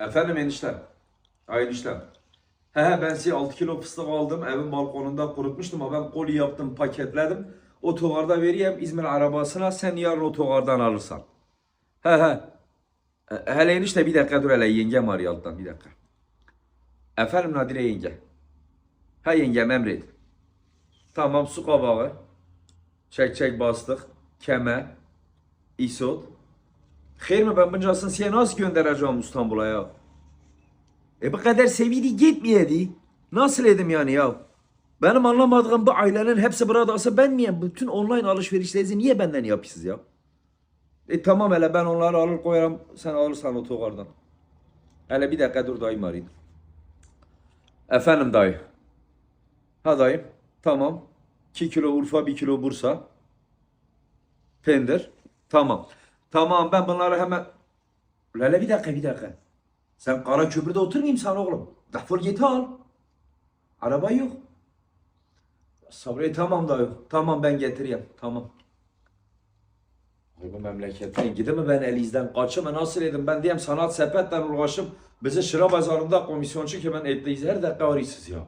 Efendim eniştem. Ay eniştem. He he ben size 6 kilo fıstık aldım. Evin balkonunda kurutmuştum ama ben koli yaptım paketledim. Otogarda vereyim İzmir arabasına sen yarın otogardan alırsan. He he. E, Hele enişte bir dakika dur hele yengem arıyor alttan bir dakika. Efendim Nadire yenge. Ha yengem emret. Tamam su kabağı. Çek çek bastık. Keme. İsot. Hayır mı ben buncasını size nasıl göndereceğim İstanbul'a ya? E bu kadar seviydi gitmeyedi. Nasıl edim yani ya? Benim anlamadığım bu ailenin hepsi buradaysa ben miyim? Bütün online alışverişlerinizi niye benden yapıyorsunuz ya? E tamam hele ben onları alır koyarım sen alırsan otogardan. Hele bir dakika dur dayım arayayım. Efendim dayı. Ha dayım. Tamam. 2 kilo Urfa 1 kilo Bursa. Pendir. Tamam. Tamam ben bunları hemen... Lale bir dakika bir dakika. Sen kara köprüde oturmayayım sana oğlum. Defol git al. Araba yok. Sabri tamam da yok. Tamam ben getireyim. Tamam. Bu memleketten gidi mi ben elinizden kaçım nasıl edim ben diyeyim sanat sepetle uğraşım. Bizi Şıra Bazarı'nda komisyoncu ki ben etliyiz her dakika arıyorsunuz ya.